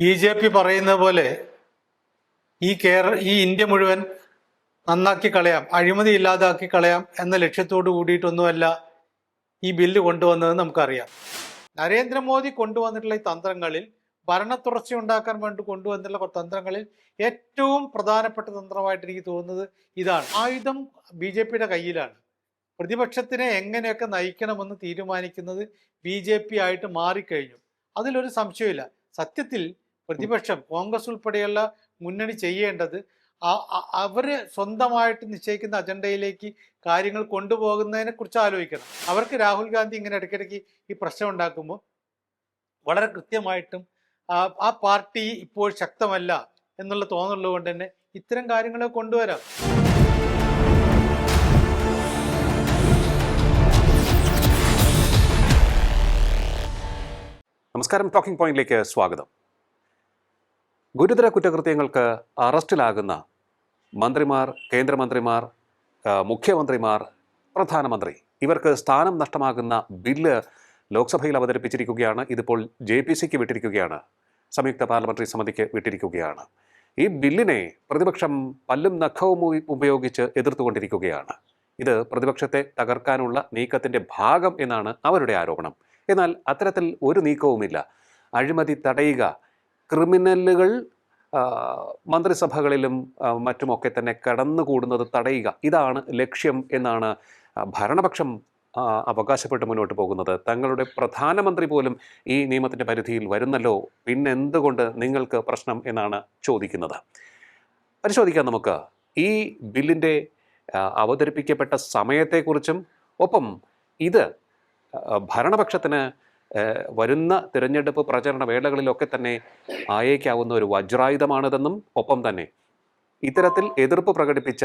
B J P പറയുന്ന പോലെ ഈ കേരള ഈ ഇന്ത്യ മുഴുവൻ നന്നാക്കി കളയാം അഴിമതി ഇല്ലാതാക്കി കളയാം എന്ന ലക്ഷ്യത്തോട് കൂടിയിട്ടൊന്നുമല്ല ഈ ബില്ല് കൊണ്ടുവന്നത് നമുക്കറിയാം. നരേന്ദ്രമോദി കൊണ്ടുവന്നിട്ടുള്ള ഈ തന്ത്രങ്ങളിൽ ഭരണത്തുടർച്ച ഉണ്ടാക്കാൻ വേണ്ടി കൊണ്ടുവന്നിട്ടുള്ള തന്ത്രങ്ങളിൽ ഏറ്റവും പ്രധാനപ്പെട്ട തന്ത്രമായിട്ട് എനിക്ക് തോന്നുന്നത് ഇതാണ്. ആയുധം ബി ജെ പിയുടെ കയ്യിലാണ്. പ്രതിപക്ഷത്തിനെ എങ്ങനെയൊക്കെ നയിക്കണമെന്ന് തീരുമാനിക്കുന്നത് ബി ജെ പി ആയിട്ട് മാറിക്കഴിഞ്ഞു. അതിലൊരു സംശയമില്ല സത്യത്തിൽ പ്രതിപക്ഷം കോൺഗ്രസ് ഉൾപ്പെടെയുള്ള മുന്നണി ചെയ്യേണ്ടത് അവർ സ്വന്തമായിട്ട് നിശ്ചയിക്കുന്ന അജണ്ടയിലേക്ക് കാര്യങ്ങൾ കൊണ്ടുപോകുന്നതിനെ കുറിച്ച് ആലോചിക്കണം. അവർക്ക് രാഹുൽ ഗാന്ധി ഇങ്ങനെ ഇടയ്ക്കിടയ്ക്ക് ഈ പ്രശ്നം ഉണ്ടാക്കുമ്പോൾ വളരെ കൃത്യമായിട്ടും ആ പാർട്ടി ഇപ്പോൾ ശക്തമല്ല എന്നുള്ള തോന്നലുള്ളത് കൊണ്ട് തന്നെ ഇത്തരം കാര്യങ്ങളെ കൊണ്ടുവരാം. നമസ്കാരം. ടോക്കിംഗ് പോയിന്റിലേക്ക് സ്വാഗതം. ഗുരുതര കുറ്റകൃത്യങ്ങൾക്ക് അറസ്റ്റിലാകുന്ന മന്ത്രിമാർ കേന്ദ്രമന്ത്രിമാർ മുഖ്യമന്ത്രിമാർ പ്രധാനമന്ത്രി ഇവർക്ക് സ്ഥാനം നഷ്ടമാകുന്ന ബില്ല് ലോക്സഭയിൽ അവതരിപ്പിച്ചിരിക്കുകയാണ്. ഇതിപ്പോൾ ജെ പി സിക്ക് വിട്ടിരിക്കുകയാണ്. സംയുക്ത പാർലമെന്ററി സമിതിക്ക് വിട്ടിരിക്കുകയാണ്. ഈ ബില്ലിനെ പ്രതിപക്ഷം പല്ലും നഖവും ഉപയോഗിച്ച് എതിർത്തുകൊണ്ടിരിക്കുകയാണ്. ഇത് പ്രതിപക്ഷത്തെ തകർക്കാനുള്ള നീക്കത്തിന്റെ ഭാഗം എന്നാണ് അവരുടെ ആരോപണം. എന്നാൽ അത്തരത്തിൽ ഒരു നീക്കവുമില്ല. അഴിമതി തടയുക ക്രിമിനലുകൾ മന്ത്രിസഭകളിലും മറ്റുമൊക്കെ തന്നെ കടന്നുകൂടുന്നത് തടയുക. ഇതാണ് ലക്ഷ്യം എന്നാണ് ഭരണപക്ഷം അവകാശപ്പെട്ട് മുന്നോട്ട് പോകുന്നത്. തങ്ങളുടെ പ്രധാനമന്ത്രി പോലും ഈ നിയമത്തിന്റെ പരിധിയിൽ വരുന്നല്ലോ. പിന്നെന്തുകൊണ്ട് നിങ്ങൾക്ക് പ്രശ്നം എന്നാണ് ചോദിക്കുന്നത്. പരിശോധിക്കാം നമുക്ക്. ഈ ബില്ലിന്റെ അവതരിപ്പിക്കപ്പെട്ട സമയത്തെക്കുറിച്ചും ഒപ്പം ഇത് ഭരണപക്ഷത്തിന് വരുന്ന തിരഞ്ഞെടുപ്പ് പ്രചരണ വേളകളിലൊക്കെ തന്നെ ആയേക്കാവുന്ന ഒരു വജ്രായുധമാണിതെന്നും ഒപ്പം തന്നെ ഇത്തരത്തിൽ എതിർപ്പ് പ്രകടിപ്പിച്ച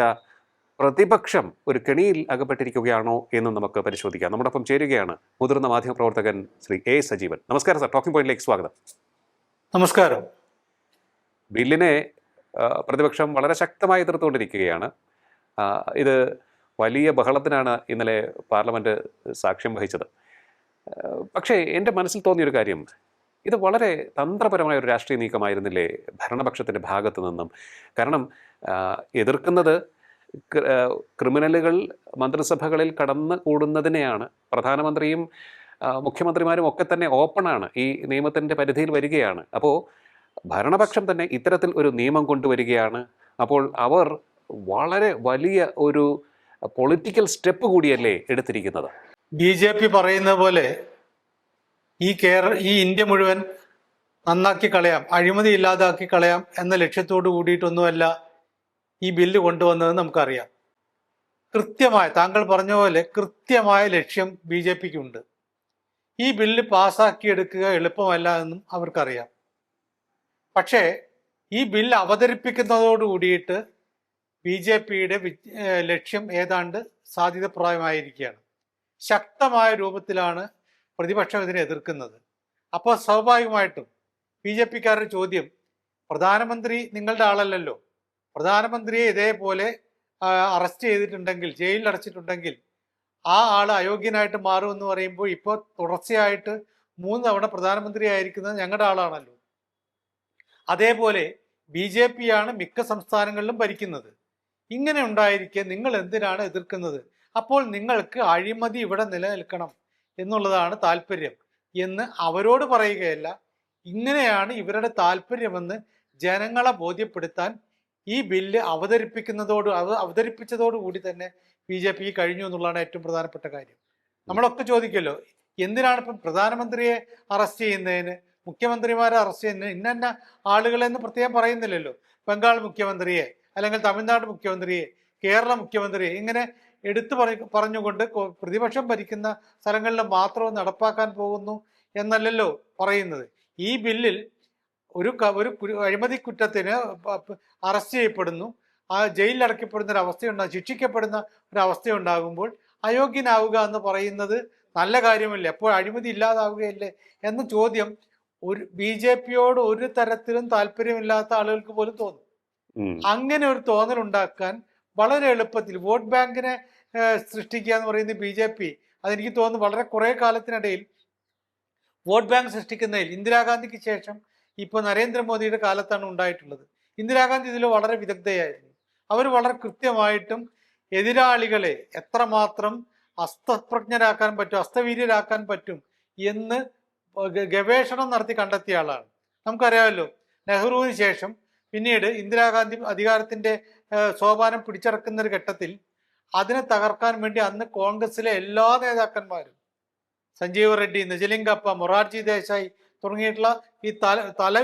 പ്രതിപക്ഷം ഒരു കെണിയിൽ അകപ്പെട്ടിരിക്കുകയാണോ എന്നും നമുക്ക് പരിശോധിക്കാം. നമ്മോടൊപ്പം ചേരുകയാണ് മുതിർന്ന മാധ്യമപ്രവർത്തകൻ ശ്രീ എ സജീവൻ. നമസ്കാരം സർ. ടോക്കിംഗ് പോയിന്റിലേക്ക് സ്വാഗതം. നമസ്കാരം. ബില്ലിനെ പ്രതിപക്ഷം വളരെ ശക്തമായി എതിർത്തുകൊണ്ടിരിക്കുകയാണ്. ഇത് വലിയ ബഹളത്തിനാണ് ഇന്നലെ പാർലമെന്റ് സാക്ഷ്യം വഹിച്ചത്. പക്ഷേ എന്റെ മനസ്സിൽ തോന്നിയൊരു കാര്യം. ഇത് വളരെ തന്ത്രപരമായ ഒരു രാഷ്ട്രീയ നീക്കമായിരുന്നില്ലേ ഭരണപക്ഷത്തിന്റെ ഭാഗത്തു നിന്നും? കാരണം എതിർക്കുന്നത് ക്രിമിനലുകൾ മന്ത്രിസഭകളിൽ കടന്നു കൂടുന്നതിനെയാണ്. പ്രധാനമന്ത്രിയും മുഖ്യമന്ത്രിമാരും ഒക്കെ തന്നെ ഓപ്പണാണ് ഈ നിയമത്തിന്റെ പരിധിയിൽ വരികയാണ്. അപ്പോൾ ഭരണപക്ഷം തന്നെ ഇത്തരത്തിൽ ഒരു നിയമം കൊണ്ടുവരികയാണ്. അപ്പോൾ അവർ വളരെ വലിയ ഒരു പൊളിറ്റിക്കൽ സ്റ്റെപ്പ് കൂടിയല്ലേ എടുത്തിരിക്കുന്നത്? ബി ജെ പി പറയുന്ന പോലെ ഈ കേര ഈ ഇന്ത്യ മുഴുവൻ നന്നാക്കി കളയാം അഴിമതി ഇല്ലാതാക്കി കളയാം എന്ന ലക്ഷ്യത്തോട് കൂടിയിട്ടൊന്നുമല്ല ഈ ബില്ല് കൊണ്ടുവന്നതെന്ന് നമുക്കറിയാം. കൃത്യമായ താങ്കൾ പറഞ്ഞ പോലെ കൃത്യമായ ലക്ഷ്യം ബി ജെ പിക്കുണ്ട്. ഈ ബില്ല് പാസ്സാക്കിയെടുക്കുക എളുപ്പമല്ല എന്നും അവർക്കറിയാം. പക്ഷേ ഈ ബില്ല് അവതരിപ്പിക്കുന്നതോട് കൂടിയിട്ട് ബി ജെ പിയുടെ ലക്ഷ്യം ഏതാണ്ട് സാധ്യതപ്രായമായിരിക്കുകയാണ്. ശക്തമായ രൂപത്തിലാണ് പ്രതിപക്ഷം ഇതിനെ എതിർക്കുന്നത്. അപ്പോൾ സ്വാഭാവികമായിട്ടും ബി ജെ പിക്കാരുടെ ചോദ്യം പ്രധാനമന്ത്രി നിങ്ങളുടെ ആളല്ലല്ലോ. പ്രധാനമന്ത്രിയെ ഇതേപോലെ അറസ്റ്റ് ചെയ്തിട്ടുണ്ടെങ്കിൽ ജയിലിൽ അടച്ചിട്ടുണ്ടെങ്കിൽ ആ ആൾ അയോഗ്യനായിട്ട് മാറുമെന്ന് പറയുമ്പോൾ ഇപ്പോൾ തുടർച്ചയായിട്ട് മൂന്ന് തവണ പ്രധാനമന്ത്രി ആയിരിക്കുന്നത് ഞങ്ങളുടെ ആളാണല്ലോ. അതേപോലെ ബി ജെ പി ആണ് മിക്ക സംസ്ഥാനങ്ങളിലും ഭരിക്കുന്നത്. ഇങ്ങനെ ഉണ്ടായിരിക്കെ നിങ്ങൾ എന്തിനാണ് എതിർക്കുന്നത്? അപ്പോൾ നിങ്ങൾക്ക് അഴിമതി ഇവിടെ നിലനിൽക്കണം എന്നുള്ളതാണ് താല്പര്യം എന്ന് അവരോട് പറയുകയല്ല. ഇങ്ങനെയാണ് ഇവരുടെ താല്പര്യമെന്ന് ജനങ്ങളെ ബോധ്യപ്പെടുത്താൻ ഈ ബില്ല് അവതരിപ്പിക്കുന്നതോട് അവ അവതരിപ്പിച്ചതോടുകൂടി തന്നെ ബി ജെ പി കഴിഞ്ഞു എന്നുള്ളതാണ് ഏറ്റവും പ്രധാനപ്പെട്ട കാര്യം. നമ്മളൊക്കെ ചോദിക്കല്ലോ എന്തിനാണ് ഇപ്പം പ്രധാനമന്ത്രിയെ അറസ്റ്റ് ചെയ്യുന്നതിന് മുഖ്യമന്ത്രിമാരെ അറസ്റ്റ് ചെയ്യുന്നതിന് ഇന്ന ആളുകളെന്ന് പ്രത്യേകം പറയുന്നില്ലല്ലോ. ബംഗാൾ മുഖ്യമന്ത്രിയെ അല്ലെങ്കിൽ തമിഴ്നാട് മുഖ്യമന്ത്രിയെ കേരള മുഖ്യമന്ത്രിയെ ഇങ്ങനെ എടുത്തു പറ പറഞ്ഞുകൊണ്ട് പ്രതിപക്ഷം ഭരിക്കുന്ന സ്ഥലങ്ങളിൽ മാത്രം നടപ്പാക്കാൻ പോകുന്നു എന്നല്ലല്ലോ പറയുന്നത്. ഈ ബില്ലിൽ ഒരു ഒരു അഴിമതി കുറ്റത്തിന് അറസ്റ്റ് ചെയ്യപ്പെടുന്നു. ആ ജയിലിൽ അടയ്ക്കപ്പെടുന്ന ഒരു അവസ്ഥയുണ്ടാകും ശിക്ഷിക്കപ്പെടുന്ന ഒരു അവസ്ഥയുണ്ടാകുമ്പോൾ അയോഗ്യനാവുക എന്ന് പറയുന്നത് നല്ല കാര്യമല്ലേ? അപ്പോൾ അഴിമതി ഇല്ലാതാവുകയല്ലേ? എന്ന ചോദ്യം ഒരു ബി ജെ പിയോട് ഒരു തരത്തിലും താല്പര്യമില്ലാത്ത ആളുകൾക്ക് പോലും തോന്നും. അങ്ങനെ ഒരു തോന്നൽ ഉണ്ടാക്കാൻ വളരെ എളുപ്പത്തിൽ വോട്ട് ബാങ്കിനെ സൃഷ്ടിക്കുക എന്ന് പറയുന്നത് ബി ജെ പി അതെനിക്ക് തോന്നുന്നു വളരെ കുറെ കാലത്തിനിടയിൽ വോട്ട് ബാങ്ക് സൃഷ്ടിക്കുന്നതിൽ ഇന്ദിരാഗാന്ധിക്ക് ശേഷം ഇപ്പോൾ നരേന്ദ്രമോദിയുടെ കാലത്താണ് ഉണ്ടായിട്ടുള്ളത്. ഇന്ദിരാഗാന്ധി ഇതിൽ വളരെ വിദഗ്ധയായിരുന്നു. അവർ വളരെ കൃത്യമായിട്ടും എതിരാളികളെ എത്രമാത്രം അസ്തപ്രജ്ഞരാക്കാൻ പറ്റും അസ്തവീര്യരാക്കാൻ പറ്റും എന്ന് ഗവേഷണം നടത്തി കണ്ടെത്തിയ ആളാണ്. നമുക്കറിയാമല്ലോ നെഹ്റുവിന് ശേഷം പിന്നീട് ഇന്ദിരാഗാന്ധി അധികാരത്തിന്റെ സോപാനം പിടിച്ചടക്കുന്ന ഒരു ഘട്ടത്തിൽ അതിനെ തകർക്കാൻ വേണ്ടി അന്ന് കോൺഗ്രസിലെ എല്ലാ നേതാക്കന്മാരും സഞ്ജീവ് റെഡ്ഡി നിജലിംഗപ്പ മൊറാർജി ദേശായി തുടങ്ങിയിട്ടുള്ള ഈ തല തല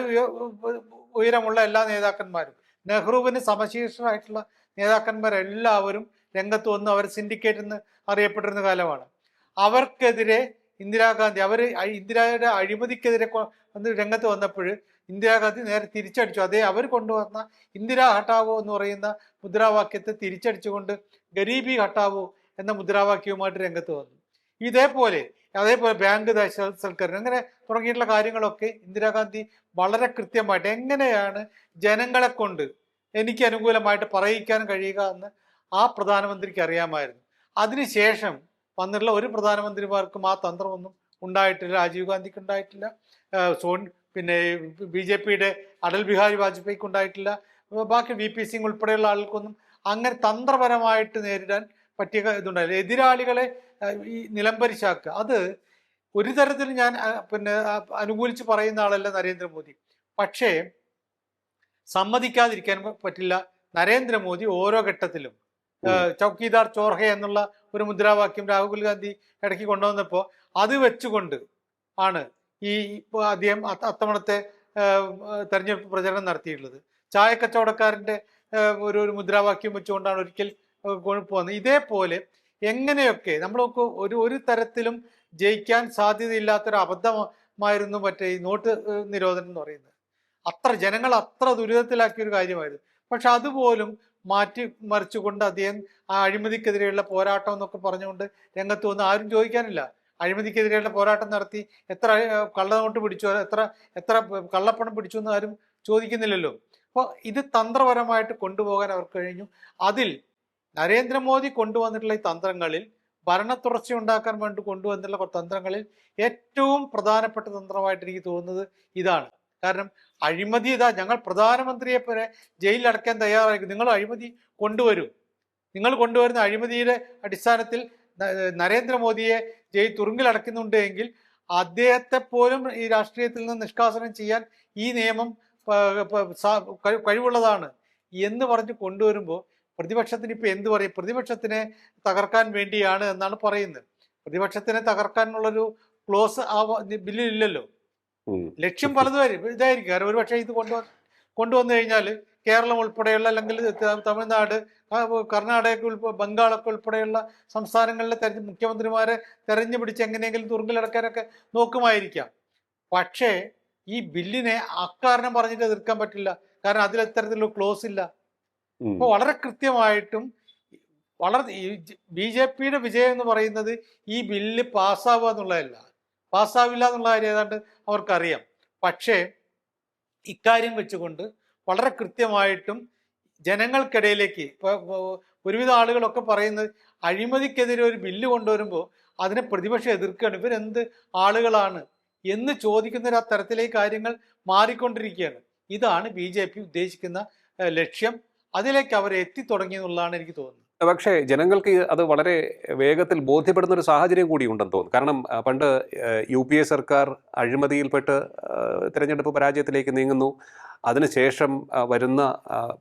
ഉയരമുള്ള എല്ലാ നേതാക്കന്മാരും നെഹ്റുവിന് സമശീർഷരായിട്ടുള്ള നേതാക്കന്മാരെല്ലാവരും രംഗത്ത് വന്ന് അവർ സിൻഡിക്കേറ്റ് എന്ന് അറിയപ്പെട്ടിരുന്ന കാലമാണ്. അവർക്കെതിരെ ഇന്ദിരാഗാന്ധി അവർ ഇന്ദിരയുടെ അഴിമതിക്കെതിരെ രംഗത്ത് വന്നപ്പോൾ ഇന്ദിരാഗാന്ധി നേരെ തിരിച്ചടിച്ചു. അതേ അവർ കൊണ്ടുവന്ന ഇന്ദിരാ ഹട്ടാവോ എന്ന് പറയുന്ന മുദ്രാവാക്യത്തെ തിരിച്ചടിച്ചുകൊണ്ട് ഗരീബി ഹട്ടാവോ എന്ന മുദ്രാവാക്യവുമായിട്ട് രംഗത്ത് വന്നു. ഇതേപോലെ അതേപോലെ ബാങ്ക് ദശസൽക്കരണം അങ്ങനെ തുടങ്ങിയിട്ടുള്ള കാര്യങ്ങളൊക്കെ ഇന്ദിരാഗാന്ധി വളരെ കൃത്യമായിട്ട് എങ്ങനെയാണ് ജനങ്ങളെ കൊണ്ട് എനിക്ക് അനുകൂലമായിട്ട് പറയിക്കാൻ കഴിയുക എന്ന് ആ പ്രധാനമന്ത്രിക്ക് അറിയാമായിരുന്നു. അതിനുശേഷം വന്നിട്ടുള്ള ഒരു പ്രധാനമന്ത്രിമാർക്കും ആ തന്ത്രമൊന്നും ഉണ്ടായിട്ടില്ല രാജീവ് ഗാന്ധിക്ക് ഉണ്ടായിട്ടില്ല സോൺ പിന്നെ ബി ജെ പിയുടെ അടൽ ബിഹാരി വാജ്പേയിക്ക് ഉണ്ടായിട്ടില്ല ബാക്കി വി പി സിംഗ് ഉൾപ്പെടെയുള്ള ആൾക്കൊന്നും അങ്ങനെ തന്ത്രപരമായിട്ട് നേരിടാൻ പറ്റിയ ഇതുണ്ടായില്ല. എതിരാളികളെ ഈ നിലംപരിശാക്കുക അത് ഒരു തരത്തിൽ ഞാൻ പിന്നെ അനുകൂലിച്ച് പറയുന്ന ആളല്ല നരേന്ദ്രമോദി. പക്ഷേ സമ്മതിക്കാതിരിക്കാൻ പറ്റില്ല നരേന്ദ്രമോദി ഓരോ ഘട്ടത്തിലും. ചൗക്കിദാർ ചോർഹ എന്നുള്ള ഒരു മുദ്രാവാക്യം രാഹുൽ ഗാന്ധി ഇടയ്ക്ക് കൊണ്ടുവന്നപ്പോൾ അത് വെച്ചുകൊണ്ട് ആണ് ഈ അദ്ദേഹം അത്ത- അത്തവണത്തെ തെരഞ്ഞെടുപ്പ് പ്രചരണം നടത്തിയിട്ടുള്ളത്. ചായക്കച്ചവടക്കാരന്റെ ഒരു ഒരു മുദ്രാവാക്യം വെച്ചുകൊണ്ടാണ് ഒരിക്കൽ പോകുന്നത്. ഇതേപോലെ എങ്ങനെയൊക്കെ നമ്മളൊക്കെ ഒരു ഒരു തരത്തിലും ജയിക്കാൻ സാധ്യതയില്ലാത്തൊരു അബദ്ധമായിരുന്നു മറ്റേ ഈ നോട്ട് നിരോധനം എന്ന് പറയുന്നത്. അത്ര ജനങ്ങൾ അത്ര ദുരിതത്തിലാക്കിയ ഒരു കാര്യമായിരുന്നു. പക്ഷെ അതുപോലും മാറ്റി മറിച്ചുകൊണ്ട് അദ്ദേഹം ആ അഴിമതിക്കെതിരെയുള്ള പോരാട്ടം എന്നൊക്കെ പറഞ്ഞുകൊണ്ട് രംഗത്ത് വന്ന് ആരും ചോദിക്കാനില്ല. അഴിമതിക്കെതിരെയുള്ള പോരാട്ടം നടത്തി എത്ര കള്ളനോട്ട് പിടിച്ചു എത്ര എത്ര കള്ളപ്പണം പിടിച്ചു എന്ന് ആരും ചോദിക്കുന്നില്ലല്ലോ. അപ്പോൾ ഇത് തന്ത്രപരമായിട്ട് കൊണ്ടുപോകാൻ അവർക്ക് കഴിഞ്ഞു. അതിൽ നരേന്ദ്രമോദി കൊണ്ടുവന്നിട്ടുള്ള ഈ തന്ത്രങ്ങളിൽ ഭരണ തുടർച്ച ഉണ്ടാക്കാൻ വേണ്ടി കൊണ്ടുവന്നിട്ടുള്ള തന്ത്രങ്ങളിൽ ഏറ്റവും പ്രധാനപ്പെട്ട തന്ത്രമായിട്ട് എനിക്ക് തോന്നുന്നത് ഇതാണ്. കാരണം അഴിമതി ഇതാ ഞങ്ങൾ പ്രധാനമന്ത്രിയെ പോലെ ജയിലിൽ അടയ്ക്കാൻ തയ്യാറായിരിക്കും നിങ്ങൾ അഴിമതി കൊണ്ടുവരൂ. നിങ്ങൾ കൊണ്ടുവരുന്ന അഴിമതിയുടെ അടിസ്ഥാനത്തിൽ നരേന്ദ്രമോദിയെ ജയിൽ തുറുങ്കിൽ അടയ്ക്കുന്നുണ്ട് എങ്കിൽ അദ്ദേഹത്തെ പോലും ഈ രാഷ്ട്രീയത്തിൽ നിന്ന് നിഷ്കാസനം ചെയ്യാൻ ഈ നിയമം കഴിവുള്ളതാണ്. എന്ന് പറഞ്ഞ് കൊണ്ടുവരുമ്പോൾ പ്രതിപക്ഷത്തിന് ഇപ്പം എന്ത് പറയും? പ്രതിപക്ഷത്തിനെ തകർക്കാൻ വേണ്ടിയാണ് എന്നാണ് പറയുന്നത്. പ്രതിപക്ഷത്തിനെ തകർക്കാനുള്ളൊരു ക്ലോസ് ആ ബില്ലില്ലല്ലോ. ലക്ഷ്യം പലതും ആയിരിക്കും ഇതായിരിക്കും. കാരണം ഒരുപക്ഷെ ഇത് കൊണ്ടുവന്ന് കൊണ്ടുവന്നു കഴിഞ്ഞാൽ കേരളം ഉൾപ്പെടെയുള്ള അല്ലെങ്കിൽ തമിഴ്നാട് കർണാടക ബംഗാളൊക്കെ ഉൾപ്പെടെയുള്ള സംസ്ഥാനങ്ങളിലെ തെരഞ്ഞ് മുഖ്യമന്ത്രിമാരെ തെരഞ്ഞു പിടിച്ച് എങ്ങനെയെങ്കിലും തുറുങ്കിലടക്കാനൊക്കെ നോക്കുമായിരിക്കാം. പക്ഷേ ഈ ബില്ലിനെ അക്കാരണം പറഞ്ഞിട്ട് എതിർക്കാൻ പറ്റില്ല. കാരണം അതിൽ അത്തരത്തിലുള്ള ക്ലോസ് ഇല്ല. അപ്പൊ അപ്പോൾ വളരെ കൃത്യമായിട്ടും വളരെ ബി ജെ പിയുടെ വിജയം എന്ന് പറയുന്നത് ഈ ബില്ല് പാസ്സാവുക എന്നുള്ളതല്ല. പാസ്സാവില്ല എന്നുള്ള കാര്യം ഏതാണ്ട് അവർക്കറിയാം. പക്ഷേ ഇക്കാര്യം വെച്ചുകൊണ്ട് വളരെ കൃത്യമായിട്ടും ജനങ്ങൾക്കിടയിലേക്ക് ഇപ്പോൾ ഒരുവിധ ആളുകളൊക്കെ പറയുന്നത് അഴിമതിക്കെതിരെ ഒരു ബില്ല് കൊണ്ടുവരുമ്പോൾ അതിനെ പ്രതിപക്ഷം എതിർക്കുകയാണ്. ഇവരെന്ത് ആളുകളാണ്? എന്ന് ചോദിക്കുന്ന ഒരു തരത്തിലേക്ക് കാര്യങ്ങൾ മാറിക്കൊണ്ടിരിക്കുകയാണ്. ഇതാണ് ബി ജെ പി ഉദ്ദേശിക്കുന്ന ലക്ഷ്യം. അതിലേക്ക് അവർ എത്തിത്തുടങ്ങി എന്നുള്ളതാണ് എനിക്ക് തോന്നുന്നത്. പക്ഷേ ജനങ്ങൾക്ക് അത് വളരെ വേഗത്തിൽ ബോധ്യപ്പെടുന്ന ഒരു സാഹചര്യം കൂടി ഉണ്ടെന്ന് തോന്നുന്നു. കാരണം പണ്ട് യു പി എ സർക്കാർ അഴിമതിയിൽപ്പെട്ട് തിരഞ്ഞെടുപ്പ് പരാജയത്തിലേക്ക് നീങ്ങുന്നു. അതിനുശേഷം വരുന്ന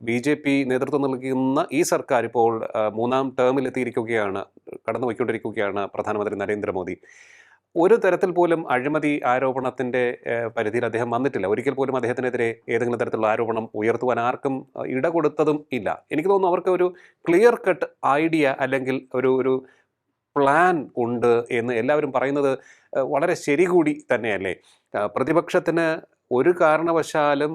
ബി ജെ പി നേതൃത്വം നൽകുന്ന ഈ സർക്കാർ ഇപ്പോൾ മൂന്നാം ടേമിലെത്തിയിരിക്കുകയാണ് കടന്നുപോയിക്കൊണ്ടിരിക്കുകയാണ് പ്രധാനമന്ത്രി നരേന്ദ്രമോദി. ഒരു തരത്തിൽ പോലും അഴിമതി ആരോപണത്തിന്റെ പരിധിയിൽ അദ്ദേഹം വന്നിട്ടില്ല. ഒരിക്കൽ പോലും അദ്ദേഹത്തിനെതിരെ ഏതെങ്കിലും തരത്തിലുള്ള ആരോപണം ഉയർത്തുവാൻ ആർക്കും ഇട കൊടുത്തതും ഇല്ല. എനിക്ക് തോന്നുന്നു അവർക്ക് ഒരു ക്ലിയർ കട്ട് ഐഡിയ അല്ലെങ്കിൽ ഒരു ഒരു പ്ലാൻ ഉണ്ട് എന്ന് എല്ലാവരും പറയുന്നത് വളരെ ശരി കൂടി തന്നെയല്ലേ? പ്രതിപക്ഷത്തിന് ഒരു കാരണവശാലും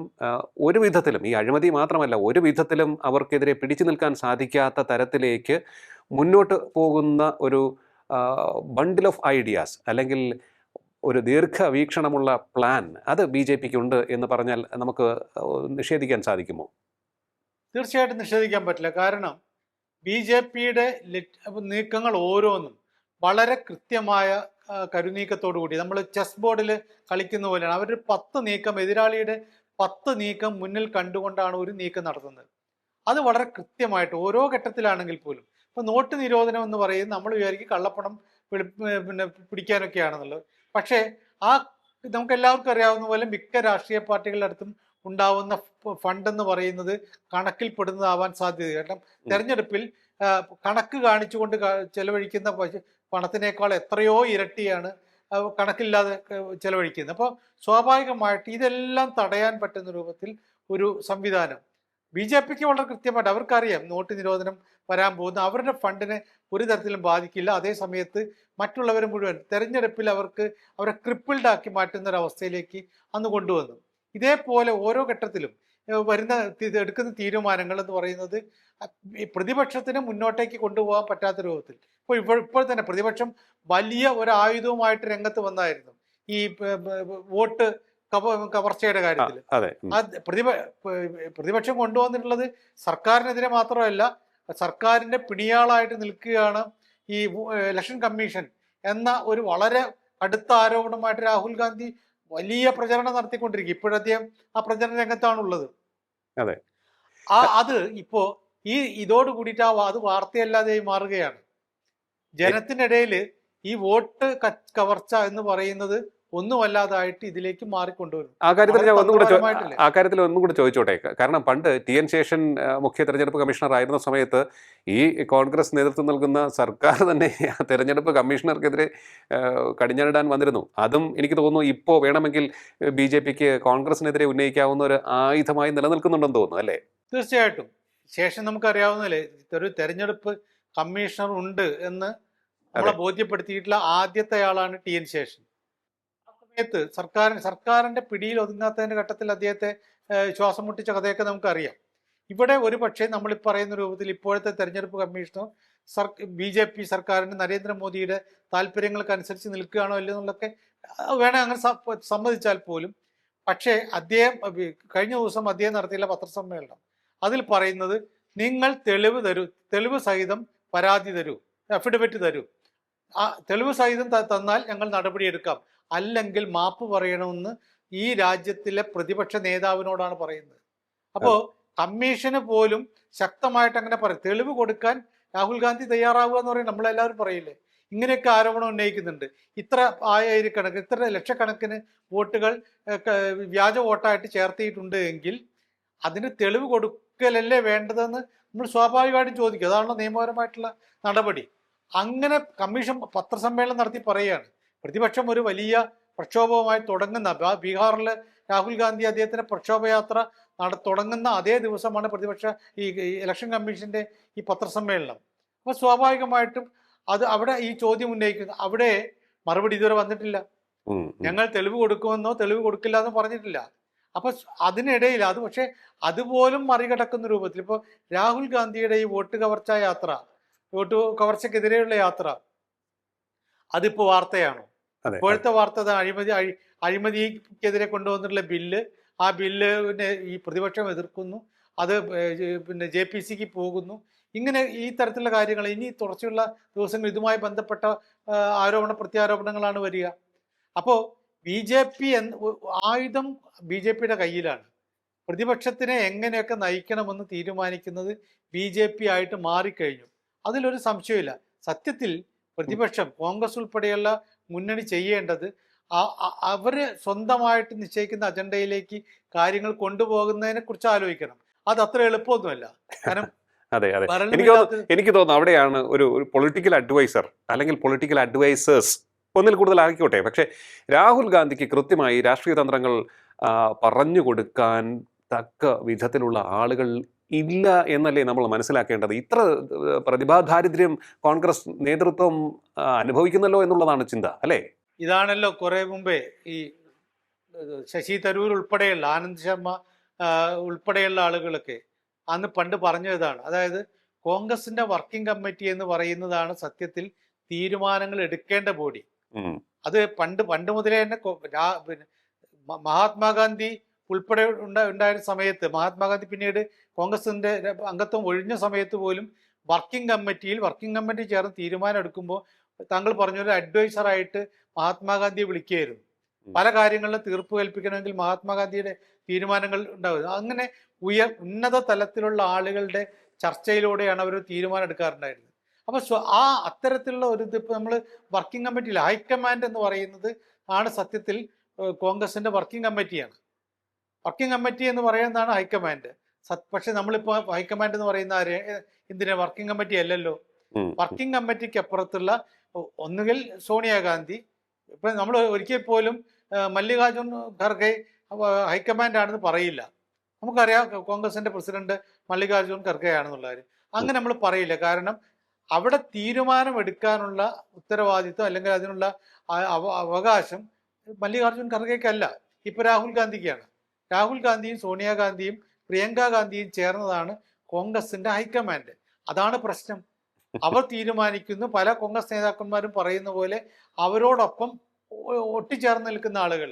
ഒരു വിധത്തിലും ഈ അഴിമതി മാത്രമല്ല ഒരു വിധത്തിലും അവർക്കെതിരെ പിടിച്ചു നിൽക്കാൻ സാധിക്കാത്ത തരത്തിലേക്ക് മുന്നോട്ട് പോകുന്ന ഒരു ബണ്ടിൽ ഓഫ് ഐഡിയാസ് അല്ലെങ്കിൽ ഒരു ദീർഘവീക്ഷണമുള്ള പ്ലാൻ അത് ബി ജെ പിക്ക് ഉണ്ട് എന്ന് പറഞ്ഞാൽ നമുക്ക് നിഷേധിക്കാൻ സാധിക്കുമോ? തീർച്ചയായിട്ടും നിഷേധിക്കാൻ പറ്റില്ല. കാരണം ബി ജെ പിയുടെ നീക്കങ്ങൾ ഓരോന്നും വളരെ കൃത്യമായ കരുനീക്കത്തോടു കൂടി. നമ്മൾ ചെസ് ബോർഡിൽ കളിക്കുന്ന പോലെയാണ്. അവരൊരു പത്ത് നീക്കം എതിരാളിയുടെ പത്ത് നീക്കം മുന്നിൽ കണ്ടുകൊണ്ടാണ് ഒരു നീക്കം നടത്തുന്നത്. അത് വളരെ കൃത്യമായിട്ട് ഓരോ ഘട്ടത്തിലാണെങ്കിൽ പോലും ഇപ്പൊ നോട്ട് നിരോധനം എന്ന് പറയും നമ്മൾ വിചാരിക്കും കള്ളപ്പണം പിന്നെ പിടിക്കാനൊക്കെയാണെന്നുള്ളത് പക്ഷേ ആ നമുക്ക് എല്ലാവർക്കും അറിയാവുന്ന പോലെ മിക്ക രാഷ്ട്രീയ പാർട്ടികളുടെ അടുത്തും ഉണ്ടാവുന്ന ഫണ്ട് എന്ന് പറയുന്നത് കണക്കിൽപ്പെടുന്നതാവാൻ സാധ്യത കാരണം തെരഞ്ഞെടുപ്പിൽ കണക്ക് കാണിച്ചുകൊണ്ട് ചെലവഴിക്കുന്ന പണത്തിനേക്കാൾ എത്രയോ ഇരട്ടിയാണ് കണക്കില്ലാതെ ചെലവഴിക്കുന്നത്. അപ്പോൾ സ്വാഭാവികമായിട്ട് ഇതെല്ലാം തടയാൻ പറ്റുന്ന രൂപത്തിൽ ഒരു സംവിധാനം. ബി ജെ പിക്ക് വളരെ കൃത്യമായിട്ട് അവർക്കറിയാം നോട്ട് നിരോധനം വരാൻ പോകുന്ന അവരുടെ ഫണ്ടിനെ ഒരു തരത്തിലും ബാധിക്കില്ല. അതേ സമയത്ത് മറ്റുള്ളവർ മുഴുവൻ തെരഞ്ഞെടുപ്പിൽ അവർക്ക് അവരെ ക്രിപ്പിൾഡ് ആക്കി മാറ്റുന്ന ഒരു അവസ്ഥയിലേക്ക് അന്ന് കൊണ്ടുവന്നു. ഇതേപോലെ ഓരോ ഘട്ടത്തിലും വരുന്ന എടുക്കുന്ന തീരുമാനങ്ങൾ എന്ന് പറയുന്നത് പ്രതിപക്ഷത്തിന് മുന്നോട്ടേക്ക് കൊണ്ടുപോകാൻ പറ്റാത്ത രൂപത്തിൽ. ഇപ്പോൾ ഇപ്പോൾ ഇപ്പോൾ തന്നെ പ്രതിപക്ഷം വലിയ ഒരു ആയുധവുമായിട്ട് രംഗത്ത് വന്നായിരുന്നു. ഈ വോട്ട് കവർച്ചയുടെ കാര്യത്തിൽ. പ്രതിപ പ്രതിപക്ഷം കൊണ്ടുവന്നിട്ടുള്ളത് സർക്കാരിനെതിരെ മാത്രമല്ല സർക്കാരിന്റെ പിണിയാളായിട്ട് നിൽക്കുകയാണ് ഈ ഇലക്ഷൻ കമ്മീഷൻ എന്ന ഒരു വളരെ അടുത്ത ആരോപണമായിട്ട് രാഹുൽ ഗാന്ധി വലിയ പ്രചരണം നടത്തിക്കൊണ്ടിരിക്കും ഇപ്പോഴദ്ദേഹം ആ പ്രചരണ രംഗത്താണുള്ളത് അതെ. ആ അത് ഇപ്പോ ഈ ഇതോട് കൂടിയിട്ട് ആ അത് വാർത്തയല്ലാതെ മാറുകയാണ് ജനത്തിനിടയിൽ ഈ വോട്ട് കവർച്ച എന്ന് പറയുന്നത് ഒന്നുമല്ലാതായിട്ട് ഇതിലേക്ക് മാറിക്കൊണ്ടുവരും ആ കാര്യത്തിൽ ഞാൻ ഒന്നും ഒന്നുകൂടെ ആ കാര്യത്തിൽ ഒന്നും കൂടെ ചോദിച്ചോട്ടെ? കാരണം പണ്ട് ടി എൻ ശേഷൻ മുഖ്യ തെരഞ്ഞെടുപ്പ് കമ്മീഷണർ ആയിരുന്ന സമയത്ത് ഈ കോൺഗ്രസ് നേതൃത്വം നൽകുന്ന സർക്കാർ തന്നെ ആ തെരഞ്ഞെടുപ്പ് കമ്മീഷണർക്കെതിരെ കടിഞ്ഞാടാൻ കടിഞ്ഞാണിടാൻ വന്നിരുന്നു. അതും എനിക്ക് തോന്നുന്നു ഇപ്പോൾ വേണമെങ്കിൽ ബി ജെ പിക്ക് കോൺഗ്രസിനെതിരെ ഉന്നയിക്കാവുന്ന ഒരു ആയുധമായി നിലനിൽക്കുന്നുണ്ടെന്ന് തോന്നുന്നു അല്ലേ? തീർച്ചയായിട്ടും. ശേഷം നമുക്കറിയാവുന്നല്ലേ ഒരു തെരഞ്ഞെടുപ്പ് കമ്മീഷണർ ഉണ്ട് എന്ന് നമ്മളെ ബോധ്യപ്പെടുത്തിയിട്ടുള്ള ആദ്യത്തെ ആളാണ് ടി എൻ ശേഷൻ. സമയത്ത് സർക്കാർ സർക്കാരിന്റെ പിടിയിൽ ഒതുങ്ങാത്തതിന്റെ ഘട്ടത്തിൽ അദ്ദേഹത്തെ ശ്വാസം മുട്ടിച്ച കഥയൊക്കെ നമുക്കറിയാം. ഇവിടെ ഒരു പക്ഷേ നമ്മൾ പറയുന്ന രൂപത്തിൽ ഇപ്പോഴത്തെ തെരഞ്ഞെടുപ്പ് commissioner sir B J P സർക്കാരിന് നരേന്ദ്രമോദിയുടെ താല്പര്യങ്ങൾക്ക് അനുസരിച്ച് നിൽക്കുകയാണോ അല്ലയോ എന്നുള്ളതൊക്കെ വേണേ അങ്ങനെ സമ്മതിച്ചാൽ പോലും. പക്ഷേ അദ്ദേഹം കഴിഞ്ഞ ദിവസം അദ്ദേഹം നടത്തിയുള്ള പത്രസമ്മേളനം. അതിൽ പറയുന്നത് നിങ്ങൾ തെളിവ് തരൂ തെളിവ് സഹിതം പരാതി തരൂ അഫിഡവിറ്റ് തരൂ. ആ തെളിവ് സഹിതം തന്നാൽ ഞങ്ങൾ നടപടിയെടുക്കാം. അല്ലെങ്കിൽ മാപ്പ് പറയണമെന്ന് ഈ രാജ്യത്തിലെ പ്രതിപക്ഷ നേതാവിനോടാണ് പറയുന്നത്. അപ്പോൾ കമ്മീഷന് പോലും ശക്തമായിട്ട് അങ്ങനെ പറയും. തെളിവ് കൊടുക്കാൻ രാഹുൽ ഗാന്ധി തയ്യാറാവുക എന്ന് പറയും നമ്മളെല്ലാവരും പറയില്ലേ? ഇങ്ങനെയൊക്കെ ആരോപണം ഉന്നയിക്കുന്നുണ്ട്. ഇത്ര ആയിരക്കണക്കിന് ഇത്ര ലക്ഷക്കണക്കിന് വോട്ടുകൾ വ്യാജ വോട്ടായിട്ട് ചേർത്തിയിട്ടുണ്ട് എങ്കിൽ അതിന് തെളിവ് കൊടുക്കലല്ലേ വേണ്ടതെന്ന് നമ്മൾ സ്വാഭാവികമായിട്ടും ചോദിക്കും. അതാണല്ലോ നിയമപരമായിട്ടുള്ള നടപടി. അങ്ങനെ കമ്മീഷൻ പത്രസമ്മേളനം നടത്തി പറയുകയാണ്. പ്രതിപക്ഷം ഒരു വലിയ പ്രക്ഷോഭവുമായി തുടങ്ങുന്ന ബീഹാറിൽ രാഹുൽ ഗാന്ധി അദ്ദേഹത്തിന്റെ പ്രക്ഷോഭയാത്ര നട തുടങ്ങുന്ന അതേ ദിവസമാണ് പ്രതിപക്ഷ ഈ ഇലക്ഷൻ കമ്മീഷന്റെ ഈ പത്രസമ്മേളനം. അപ്പോൾ സ്വാഭാവികമായിട്ടും അത് അവിടെ ഈ ചോദ്യം ഉന്നയിക്കുന്നു അവിടെ മറുപടി ഇതുവരെ വന്നിട്ടില്ല. ഞങ്ങൾ തെളിവ് കൊടുക്കുമെന്നോ തെളിവ് കൊടുക്കില്ല എന്നോ പറഞ്ഞിട്ടില്ല. അപ്പൊ അതിനിടയിൽ അത് പക്ഷെ അതുപോലും മറികടക്കുന്ന രൂപത്തിൽ ഇപ്പോൾ രാഹുൽ ഗാന്ധിയുടെ ഈ വോട്ട് കവർച്ച യാത്ര വോട്ട് കവർച്ചക്കെതിരെയുള്ള യാത്ര അതിപ്പോ വാർത്തയാണോ? ഇപ്പോഴത്തെ വാർത്ത അഴിമതി അഴി- അഴിമതിക്കെതിരെ കൊണ്ടുവന്നിട്ടുള്ള ബില്ല് ആ ബില്ല് പിന്നെ ഈ പ്രതിപക്ഷം എതിർക്കുന്നു അത് പിന്നെ ജെ പി സിക്ക് പോകുന്നു. ഇങ്ങനെ ഈ തരത്തിലുള്ള കാര്യങ്ങൾ ഇനി തുടർച്ചയുള്ള ദിവസങ്ങൾ ഇതുമായി ബന്ധപ്പെട്ട ആരോപണ പ്രത്യാരോപണങ്ങളാണ് വരിക. അപ്പോൾ ബി ജെ പി ആയുധം ബി ജെ പിയുടെ കയ്യിലാണ്. പ്രതിപക്ഷത്തിനെ എങ്ങനെയൊക്കെ നയിക്കണമെന്ന് തീരുമാനിക്കുന്നത് ബി ജെ പി ആയിട്ട് മാറിക്കഴിഞ്ഞു. അതിലൊരു സംശയമില്ല സത്യത്തിൽ പ്രതിപക്ഷം കോൺഗ്രസ് ഉൾപ്പെടെയുള്ള മുന്നണി ചെയ്യേണ്ടത് അവർ സ്വന്തമായിട്ട് നിശ്ചയിക്കുന്ന അജണ്ടയിലേക്ക് കാര്യങ്ങൾ കൊണ്ടുപോകുന്നതിനെ കുറിച്ച് ആലോചിക്കണം. അത് അത്ര എളുപ്പമൊന്നുമല്ല. കാരണം അതെ അതെ. എനിക്ക് എനിക്ക് തോന്നുന്നു അവിടെയാണ് ഒരു ഒരു പൊളിറ്റിക്കൽ അഡ്വൈസർ അല്ലെങ്കിൽ പൊളിറ്റിക്കൽ അഡ്വൈസേഴ്സ് ഒന്നിൽ കൂടുതൽ ആയിക്കോട്ടെ. പക്ഷേ രാഹുൽ ഗാന്ധിക്ക് കൃത്യമായി രാഷ്ട്രീയ തന്ത്രങ്ങൾ പറഞ്ഞു കൊടുക്കാൻ തക്ക വിധത്തിലുള്ള ആളുകൾ ഇല്ല എന്നല്ലേ നമ്മൾ മനസ്സിലാക്കേണ്ടത്? ഇത്ര പ്രതിഭാദാരിദ്ര്യം കോൺഗ്രസ് നേതൃത്വം അനുഭവിക്കുന്നല്ലോ എന്നുള്ളതാണ് ചിന്ത അല്ലേ? ഇതാണല്ലോ കുറെ മുമ്പേ ഈ ശശി തരൂർ ഉൾപ്പെടെയുള്ള ആനന്ദ് ശർമ്മ ഉൾപ്പെടെയുള്ള ആളുകളൊക്കെ അന്ന് പണ്ട് പറഞ്ഞതാണ്. അതായത് കോൺഗ്രസിന്റെ വർക്കിംഗ് കമ്മിറ്റി എന്ന് പറയുന്നതാണ് സത്യത്തിൽ തീരുമാനങ്ങൾ എടുക്കേണ്ട ബോഡി. അത് പണ്ട് പണ്ട് മുതലേ തന്നെ മഹാത്മാഗാന്ധി ഉൾപ്പെടെ ഉണ്ട- ഉണ്ടായിരുന്ന സമയത്ത് മഹാത്മാഗാന്ധി പിന്നീട് കോൺഗ്രസിന്റെ അംഗത്വം ഒഴിഞ്ഞ സമയത്ത് പോലും വർക്കിംഗ് കമ്മിറ്റിയിൽ വർക്കിംഗ് കമ്മിറ്റി ചേർന്ന് തീരുമാനം എടുക്കുമ്പോൾ താങ്കൾ പറഞ്ഞ ഒരു അഡ്വൈസറായിട്ട് മഹാത്മാഗാന്ധിയെ വിളിക്കുകയായിരുന്നു. പല കാര്യങ്ങളിലും തീർപ്പ് കൽപ്പിക്കണമെങ്കിൽ മഹാത്മാഗാന്ധിയുടെ തീരുമാനങ്ങൾ ഉണ്ടാവുക. അങ്ങനെ ഉയർ ഉന്നത തലത്തിലുള്ള ആളുകളുടെ ചർച്ചയിലൂടെയാണ് അവർ തീരുമാനം എടുക്കാറുണ്ടായിരുന്നത് അപ്പൊ ആ അത്തരത്തിലുള്ള ഒരു ഇത് ഇപ്പൊ നമ്മൾ വർക്കിംഗ് കമ്മിറ്റിയിൽ ഹൈക്കമാൻഡ് എന്ന് പറയുന്നത് ആണ് സത്യത്തിൽ കോൺഗ്രസിന്റെ വർക്കിംഗ് കമ്മിറ്റിയാണ്. വർക്കിംഗ് കമ്മിറ്റി എന്ന് പറയുന്നതാണ് ഹൈക്കമാൻഡ് പക്ഷെ നമ്മളിപ്പോ ഹൈക്കമാൻഡ് എന്ന് പറയുന്ന ആര്? എന്തിനാ? വർക്കിംഗ് കമ്മിറ്റി അല്ലല്ലോ. വർക്കിംഗ് കമ്മിറ്റിക്ക് അപ്പുറത്തുള്ള ഒന്നുകിൽ സോണിയാഗാന്ധി ഇപ്പൊ നമ്മൾ ഒരിക്കൽ പോലും മല്ലികാർജുൻ ഖർഗെ ഹൈക്കമാൻഡ് ആണെന്ന് പറയില്ല. നമുക്കറിയാം കോൺഗ്രസിന്റെ പ്രസിഡന്റ് മല്ലികാർജുൻ ഖർഗെ ആണെന്നുള്ള കാര്യം. അങ്ങനെ നമ്മൾ പറയില്ല. കാരണം അവിടെ തീരുമാനം എടുക്കാനുള്ള ഉത്തരവാദിത്വം അല്ലെങ്കിൽ അതിനുള്ള അവകാശം മല്ലികാർജുൻ ഖർഗെക്കല്ല. ഇപ്പൊ രാഹുൽ ഗാന്ധിക്കാണ്. രാഹുൽ ഗാന്ധിയും സോണിയാഗാന്ധിയും പ്രിയങ്ക ഗാന്ധിയും ചേർന്നതാണ് കോൺഗ്രസിന്റെ ഹൈക്കമാൻഡ്. അതാണ് പ്രശ്നം. അവർ തീരുമാനിക്കുന്നു. പല കോൺഗ്രസ് നേതാക്കന്മാരും പറയുന്ന പോലെ അവരോടൊപ്പം ഒട്ടിച്ചേർന്ന് നിൽക്കുന്ന ആളുകൾ